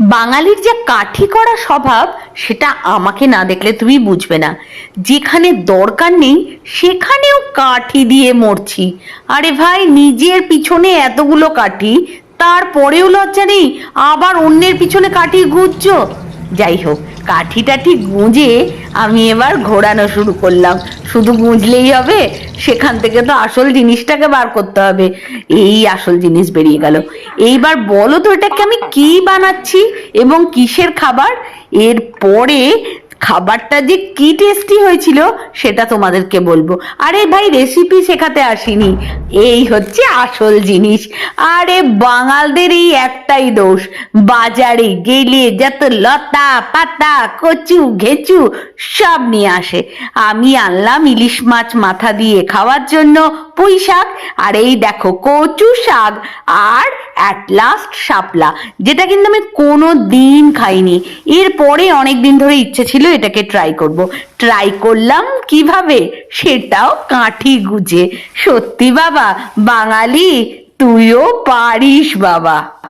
বাঙালির যে কাঠি করা স্বভাব, সেটা আমাকে না দেখলে তুমি বুঝবে না। যেখানে দরকার নেই, সেখানেও কাঠি দিয়ে মরছি। আরে ভাই, নিজের পিছনে এতগুলো কাঠি, তারপরেও লজ্জা নেই? আবার অন্যের পিছনে কাঠি গুঁজছো? যাই হোক কাঠি টাঠি গুঁজে আমি এবার ঘোরানো শুরু করলাম। শুধু গুঁজলেই হবে, সেখান থেকে তো আসল জিনিসটাকে বার করতে হবে। এই আসল জিনিস বেরিয়ে গেল। এইবার বলো তো, এটাকে আমি কি বানাচ্ছি এবং কিসের খাবার? এরপরে খাবারটা যে কি টেস্টি হয়েছিল সেটা তোমাদেরকে বলব। আরে ভাই রেসিপি শেখাতে আসিনি। এই হচ্ছে আসল জিনিস। আরে বাঙালদের এই একটাই দোষ। বাজারে গেলে যত লতা পাতা, কচু, ঘেচু সব নিয়ে আসে। আমি আনলাম ইলিশ মাছ মাথা দিয়ে খাওয়ার জন্য। পুঁই শাক, আর এই দেখো কচু শাক আর অ্যাট লাস্ট শাপলা, যেটা কিন্তু আমি কোনো দিন খাইনি। এরপরে অনেক দিন ধরে ইচ্ছে ছিল এটাকে ট্রাই করব। ট্রাই করলাম কীভাবে? সেটাও কাঠি গুজে। সত্যি বাবা, বাঙালি, তুইও পারিস বাবা।